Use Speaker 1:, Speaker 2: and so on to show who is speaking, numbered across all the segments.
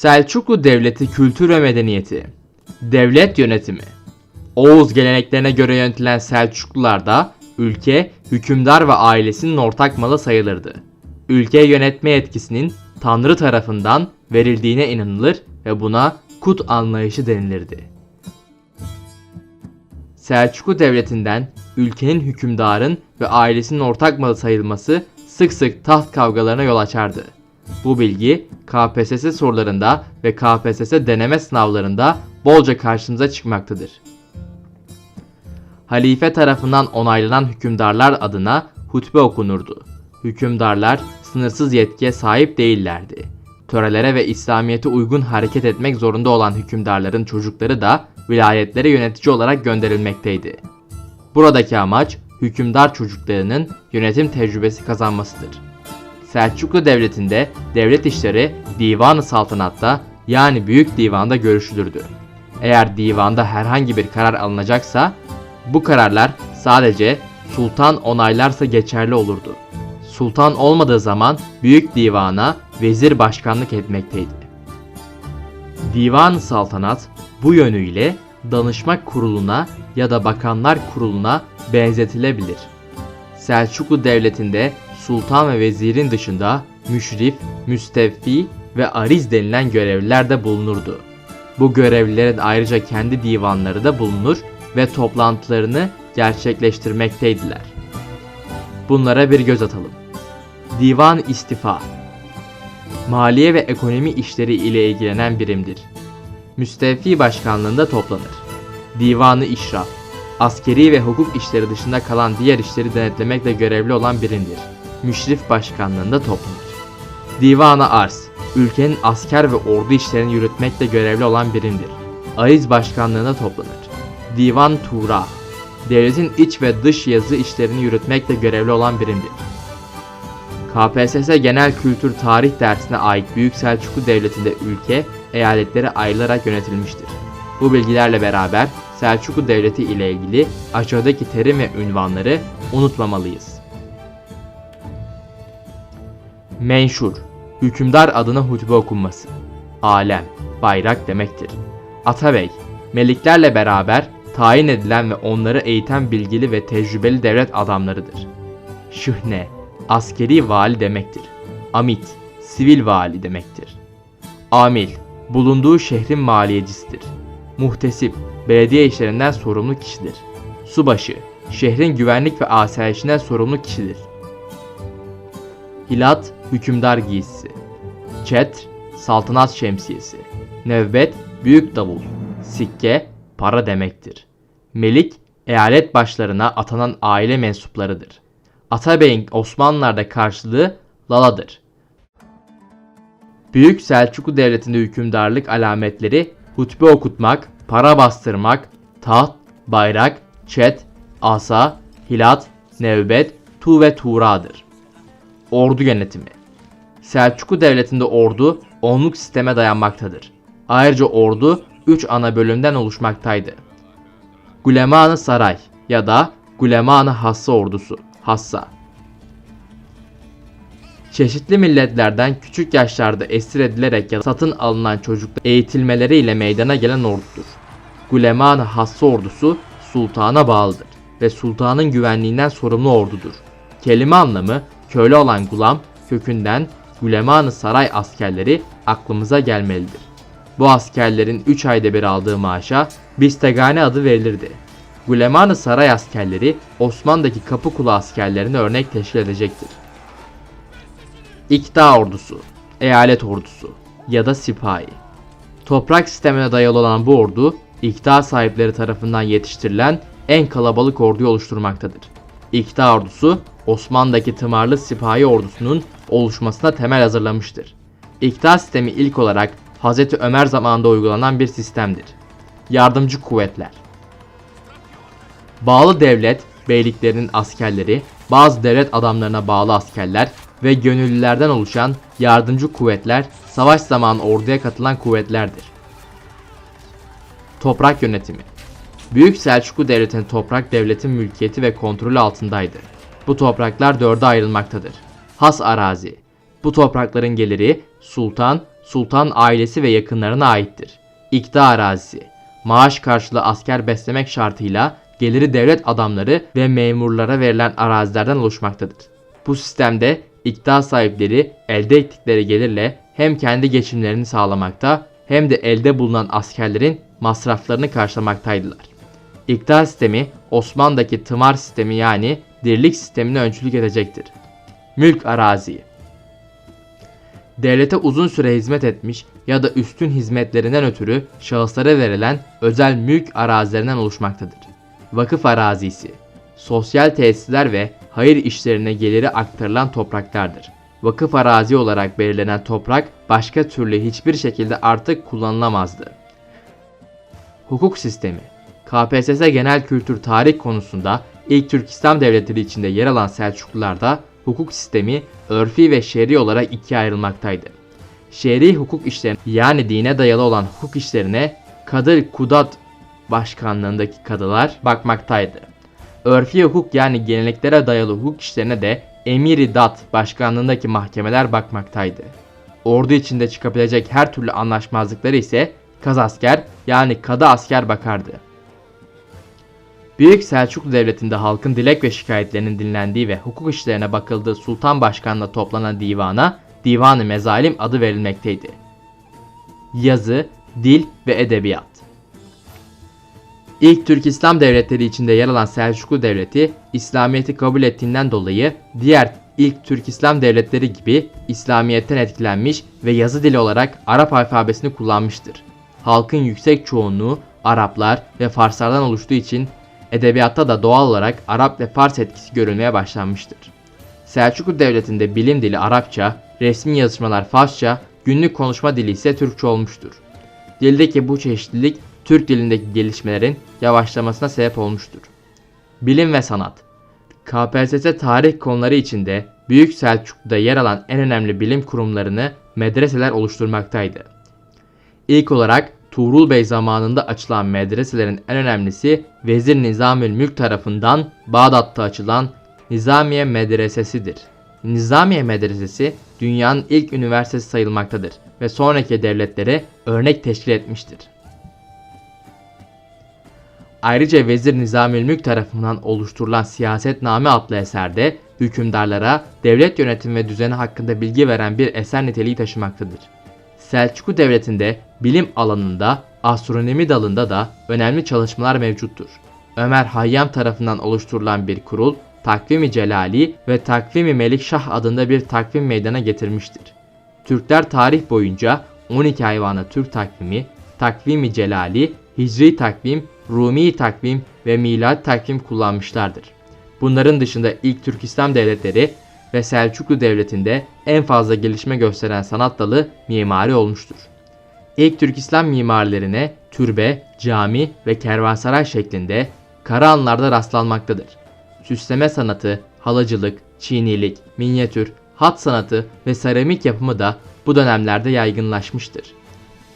Speaker 1: Selçuklu Devleti Kültür ve Medeniyeti Devlet Yönetimi Oğuz geleneklerine göre yönetilen Selçuklularda ülke, hükümdar ve ailesinin ortak malı sayılırdı. Ülke yönetme yetkisinin Tanrı tarafından verildiğine inanılır ve buna kut anlayışı denilirdi. Selçuklu Devleti'nden ülkenin hükümdarın ve ailesinin ortak malı sayılması sık sık taht kavgalarına yol açardı. Bu bilgi KPSS sorularında ve KPSS deneme sınavlarında bolca karşımıza çıkmaktadır. Halife tarafından onaylanan hükümdarlar adına hutbe okunurdu. Hükümdarlar sınırsız yetkiye sahip değillerdi. Törelere ve İslamiyet'e uygun hareket etmek zorunda olan hükümdarların çocukları da vilayetlere yönetici olarak gönderilmekteydi. Buradaki amaç hükümdar çocuklarının yönetim tecrübesi kazanmasıdır. Selçuklu Devleti'nde devlet işleri Divan-ı Saltanat'ta yani Büyük Divan'da görüşülürdü. Eğer divanda herhangi bir karar alınacaksa bu kararlar sadece sultan onaylarsa geçerli olurdu. Sultan olmadığı zaman Büyük Divan'a vezir başkanlık etmekteydi. Divan-ı Saltanat bu yönüyle danışma kuruluna ya da bakanlar kuruluna benzetilebilir. Selçuklu Devleti'nde sultan ve vezirin dışında müşrif, müstevfi ve ariz denilen görevliler de bulunurdu. Bu görevlilerin ayrıca kendi divanları da bulunur ve toplantılarını gerçekleştirmekteydiler. Bunlara bir göz atalım. Divan İstifa Maliye ve ekonomi işleri ile ilgilenen birimdir. Müstevfi başkanlığında toplanır. Divanı İşraf Askeri ve hukuk işleri dışında kalan diğer işleri denetlemekle görevli olan birimdir. Müşrif başkanlığında toplanır. Divanı Arz Ülkenin asker ve ordu işlerini yürütmekle görevli olan birimdir. Ariz başkanlığında toplanır. Divan Tura Devletin iç ve dış yazı işlerini yürütmekle görevli olan birimdir. KPSS Genel Kültür Tarih dersine ait Büyük Selçuklu Devleti'nde ülke, eyaletlere ayrılarak yönetilmiştir. Bu bilgilerle beraber Selçuklu Devleti ile ilgili aşağıdaki terim ve ünvanları unutmamalıyız. Menşur, hükümdar adına hutbe okunması. Alem, bayrak demektir. Atabey, meliklerle beraber tayin edilen ve onları eğiten bilgili ve tecrübeli devlet adamlarıdır. Şıhne, askeri vali demektir. Amit, sivil vali demektir. Amil, bulunduğu şehrin maliyecisidir. Muhtesip, belediye işlerinden sorumlu kişidir. Subaşı, şehrin güvenlik ve asayişinden sorumlu kişidir. Hilat, hükümdar giysisi. Çetr, saltanat şemsiyesi. Nevbet, büyük davul. Sikke, para demektir. Melik, eyalet başlarına atanan aile mensuplarıdır. Atabey'in Osmanlılar'da karşılığı laladır. Büyük Selçuklu Devleti'nde hükümdarlık alametleri hutbe okutmak, para bastırmak, taht, bayrak, çet, asa, hilat, nevbet, tu ve tuğradır. Ordu yönetimi Selçuklu Devleti'nde ordu onluk sisteme dayanmaktadır. Ayrıca ordu 3 ana bölümden oluşmaktaydı. Gulemanı Saray ya da Gulemanı Hassa ordusu, Hassa. Çeşitli milletlerden küçük yaşlarda esir edilerek ya da satın alınan çocuklar eğitilmeleriyle meydana gelen ordudur. Gulemanı Hassa ordusu sultana bağlıdır ve sultanın güvenliğinden sorumlu ordudur. Kelime anlamı köle olan gulam kökünden Gulemanı Saray askerleri aklımıza gelmelidir. Bu askerlerin 3 ayda bir aldığı maaşa Bistegane adı verilirdi. Gulemanı Saray askerleri Osman'daki Kapıkulu askerlerine örnek teşkil edecektir. İkta ordusu, eyalet ordusu ya da sipahi. Toprak sistemine dayalı olan bu ordu, ikta sahipleri tarafından yetiştirilen en kalabalık orduyu oluşturmaktadır. İkta ordusu, Osmanlı'daki tımarlı sipahi ordusunun oluşmasına temel hazırlamıştır. İkta sistemi ilk olarak Hz. Ömer zamanında uygulanan bir sistemdir. Yardımcı kuvvetler Bağlı devlet, beyliklerinin askerleri, bazı devlet adamlarına bağlı askerler ve gönüllülerden oluşan yardımcı kuvvetler savaş zamanı orduya katılan kuvvetlerdir. Toprak yönetimi Büyük Selçuklu Devleti'nin toprak devletin mülkiyeti ve kontrolü altındaydı. Bu topraklar dörde ayrılmaktadır. Has arazi Bu toprakların geliri sultan, sultan ailesi ve yakınlarına aittir. İkta arazisi, maaş karşılığı asker beslemek şartıyla geliri devlet adamları ve memurlara verilen arazilerden oluşmaktadır. Bu sistemde iktidar sahipleri elde ettikleri gelirle hem kendi geçimlerini sağlamakta hem de elde bulunan askerlerin masraflarını karşılamaktaydılar. İktidar sistemi Osmanlı'daki tımar sistemi yani dirlik sistemine öncülük edecektir. Mülk arazi Devlete uzun süre hizmet etmiş ya da üstün hizmetlerinden ötürü şahıslara verilen özel mülk arazilerinden oluşmaktadır. Vakıf arazisi Sosyal tesisler ve hayır işlerine geliri aktarılan topraklardır. Vakıf arazi olarak belirlenen toprak başka türlü hiçbir şekilde artık kullanılamazdı. Hukuk sistemi KPSS genel kültür tarih konusunda ilk Türk İslam devletleri içinde yer alan Selçuklularda hukuk sistemi örfi ve şer'i olarak ikiye ayrılmaktaydı. Şer'i hukuk işlerine yani dine dayalı olan hukuk işlerine Kadı Kudat başkanlığındaki kadılar bakmaktaydı. Örfi hukuk yani geleneklere dayalı hukuk işlerine de Emiri Dat başkanlığındaki mahkemeler bakmaktaydı. Ordu içinde çıkabilecek her türlü anlaşmazlıkları ise kazasker yani kadı asker bakardı. Büyük Selçuklu Devleti'nde halkın dilek ve şikayetlerinin dinlendiği ve hukuk işlerine bakıldığı sultan başkanla toplanan divana Divan-ı Mezalim adı verilmekteydi. Yazı, dil ve edebiyat İlk Türk İslam devletleri içinde yer alan Selçuklu Devleti, İslamiyet'i kabul ettiğinden dolayı diğer ilk Türk İslam devletleri gibi İslamiyet'ten etkilenmiş ve yazı dili olarak Arap alfabesini kullanmıştır. Halkın yüksek çoğunluğu Araplar ve Farslardan oluştuğu için edebiyatta da doğal olarak Arap ve Fars etkisi görülmeye başlanmıştır. Selçuklu Devleti'nde bilim dili Arapça, resmi yazışmalar Farsça, günlük konuşma dili ise Türkçe olmuştur. Dildeki bu çeşitlilik Türk dilindeki gelişmelerin yavaşlamasına sebep olmuştur. Bilim ve sanat KPSS tarih konuları içinde Büyük Selçuklu'da yer alan en önemli bilim kurumlarını medreseler oluşturmaktaydı. İlk olarak Tuğrul Bey zamanında açılan medreselerin en önemlisi Vezir Nizamül Mülk tarafından Bağdat'ta açılan Nizamiye Medresesi'dir. Nizamiye Medresesi dünyanın ilk üniversitesi sayılmaktadır ve sonraki devletlere örnek teşkil etmiştir. Ayrıca Vezir Nizamül Mülk tarafından oluşturulan Siyasetname adlı eserde hükümdarlara devlet yönetimi ve düzeni hakkında bilgi veren bir eser niteliği taşımaktadır. Selçuklu Devleti'nde bilim alanında, astronomi dalında da önemli çalışmalar mevcuttur. Ömer Hayyam tarafından oluşturulan bir kurul, Takvimi Celali ve Takvimi Melikşah adında bir takvim meydana getirmiştir. Türkler tarih boyunca 12 hayvana Türk takvimi, Takvimi Celali, Hicri takvim, Rumi takvim ve milad takvim kullanmışlardır. Bunların dışında ilk Türk İslam devletleri ve Selçuklu Devleti'nde en fazla gelişme gösteren sanat dalı mimari olmuştur. İlk Türk İslam mimarilerine türbe, cami ve kervansaray şeklinde Karahanlar'da rastlanmaktadır. Süsleme sanatı, halacılık, çinilik, minyatür, hat sanatı ve seramik yapımı da bu dönemlerde yaygınlaşmıştır.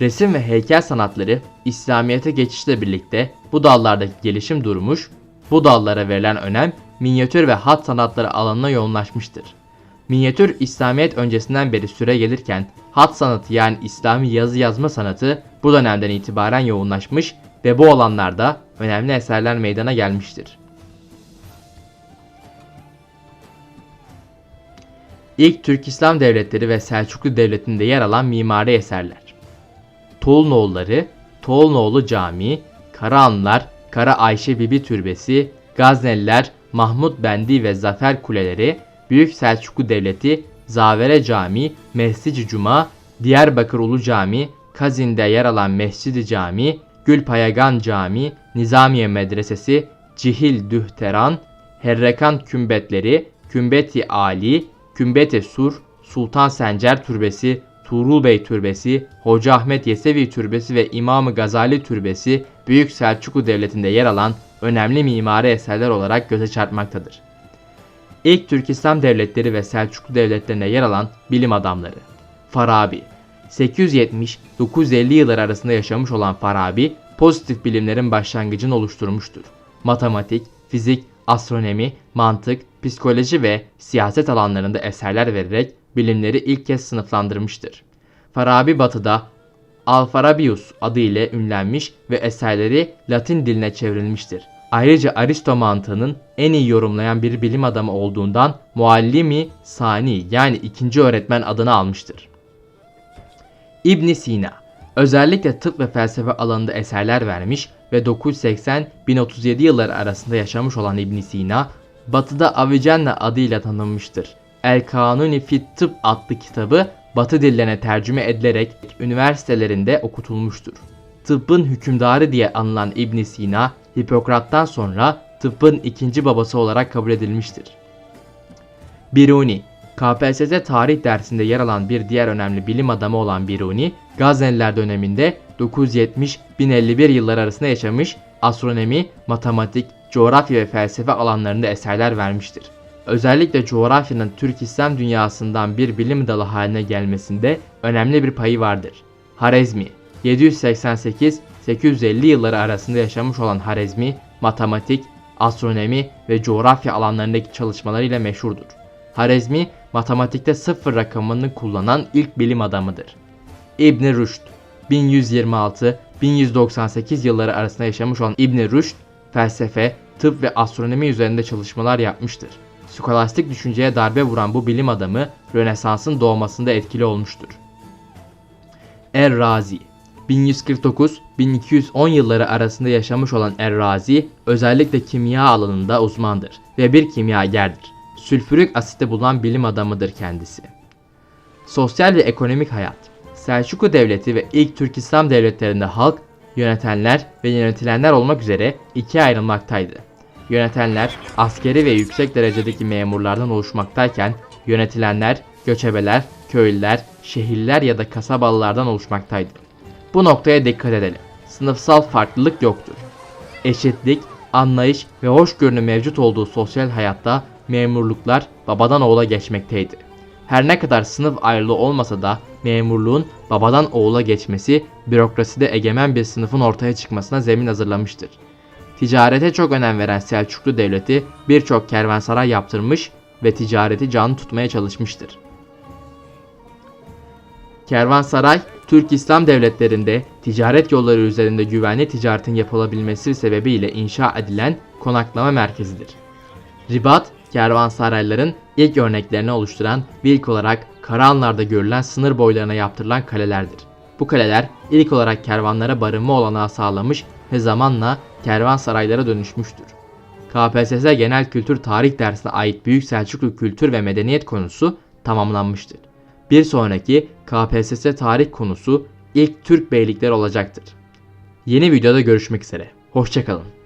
Speaker 1: Resim ve heykel sanatları İslamiyet'e geçişle birlikte bu dallardaki gelişim durmuş, bu dallara verilen önem minyatür ve hat sanatları alanına yoğunlaşmıştır. Minyatür İslamiyet öncesinden beri süre gelirken hat sanatı yani İslami yazı yazma sanatı bu dönemden itibaren yoğunlaşmış ve bu alanlarda önemli eserler meydana gelmiştir. İlk Türk İslam devletleri ve Selçuklu Devleti'nde yer alan mimari eserler. Toğulnoğulları, Toğulnoğlu Camii, Karahanlar, Kara Ayşe Bibi Türbesi, Gazneliler, Mahmut Bendi ve Zafer Kuleleri, Büyük Selçuklu Devleti, Zavere Camii, Mescid-i Cuma, Diyarbakır Ulu Camii, Kazin'de yer alan Mescid-i Camii, Gülpayagan Camii, Nizamiye Medresesi, Cihil Dühteran, Herrekan Kümbetleri, Kümbeti Ali, Kümbeti Sur, Sultan Sencer Türbesi, Tuğrul Bey Türbesi, Hoca Ahmet Yesevi Türbesi ve İmam-ı Gazali Türbesi Büyük Selçuklu Devleti'nde yer alan önemli mimari eserler olarak göze çarpmaktadır. İlk Türk İslam devletleri ve Selçuklu devletlerinde yer alan bilim adamları. Farabi 870-950 yıllar arasında yaşamış olan Farabi, pozitif bilimlerin başlangıcını oluşturmuştur. Matematik, fizik, astronomi, mantık, psikoloji ve siyaset alanlarında eserler vererek bilimleri ilk kez sınıflandırmıştır. Farabi batıda Alfarabius adı ile ünlenmiş ve eserleri Latin diline çevrilmiştir. Ayrıca Aristo mantığının en iyi yorumlayan bir bilim adamı olduğundan muallimi sani yani ikinci öğretmen adını almıştır. İbn Sina özellikle tıp ve felsefe alanında eserler vermiş ve 980-1037 yılları arasında yaşamış olan İbn Sina, Batı'da Avicenna adıyla tanınmıştır. El Kanuni fit Tıp adlı kitabı Batı dillerine tercüme edilerek üniversitelerinde okutulmuştur. Tıbbın hükümdarı diye anılan İbn Sina, Hipokrat'tan sonra tıbbın ikinci babası olarak kabul edilmiştir. Biruni KPSS tarih dersinde yer alan bir diğer önemli bilim adamı olan Biruni, Gazneliler döneminde 970-1051 yıllar arasında yaşamış, astronomi, matematik, coğrafya ve felsefe alanlarında eserler vermiştir. Özellikle coğrafyanın Türk İslam dünyasından bir bilim dalı haline gelmesinde önemli bir payı vardır. Harezmi 788-850 yılları arasında yaşamış olan Harezmi, matematik, astronomi ve coğrafya alanlarındaki çalışmalarıyla meşhurdur. Harezmi, matematikte sıfır rakamını kullanan ilk bilim adamıdır. İbn Rüşd 1126-1198 yılları arasında yaşamış olan İbn Rüşd, felsefe, tıp ve astronomi üzerinde çalışmalar yapmıştır. Skolastik düşünceye darbe vuran bu bilim adamı Rönesans'ın doğmasında etkili olmuştur. Er-Razi 1149-1210 yılları arasında yaşamış olan Er-Razi özellikle kimya alanında uzmandır ve bir kimyagerdir. Sülfürik asitte bulunan bilim adamıdır kendisi. Sosyal ve ekonomik hayat Selçuklu Devleti ve ilk Türk İslam devletlerinde halk, yönetenler ve yönetilenler olmak üzere ikiye ayrılmaktaydı. Yönetenler askeri ve yüksek derecedeki memurlardan oluşmaktayken yönetilenler göçebeler, köylüler, şehirler ya da kasabalılardan oluşmaktaydı. Bu noktaya dikkat edelim. Sınıfsal farklılık yoktur. Eşitlik, anlayış ve hoşgörünün mevcut olduğu sosyal hayatta memurluklar babadan oğula geçmekteydi. Her ne kadar sınıf ayrılığı olmasa da memurluğun babadan oğula geçmesi bürokraside egemen bir sınıfın ortaya çıkmasına zemin hazırlamıştır. Ticarete çok önem veren Selçuklu Devleti birçok kervansaray yaptırmış ve ticareti canlı tutmaya çalışmıştır. Kervansaray, Türk İslam devletlerinde ticaret yolları üzerinde güvenli ticaretin yapılabilmesi sebebiyle inşa edilen konaklama merkezidir. Ribat, kervansarayların ilk örneklerini oluşturan ve ilk olarak Karahanlar'da görülen sınır boylarına yaptırılan kalelerdir. Bu kaleler ilk olarak kervanlara barınma olanağı sağlamış ve zamanla kervansaraylara dönüşmüştür. KPSS Genel Kültür Tarih dersine ait Büyük Selçuklu Kültür ve Medeniyet konusu tamamlanmıştır. Bir sonraki KPSS tarih konusu ilk Türk beylikleri olacaktır. Yeni videoda görüşmek üzere. Hoşçakalın.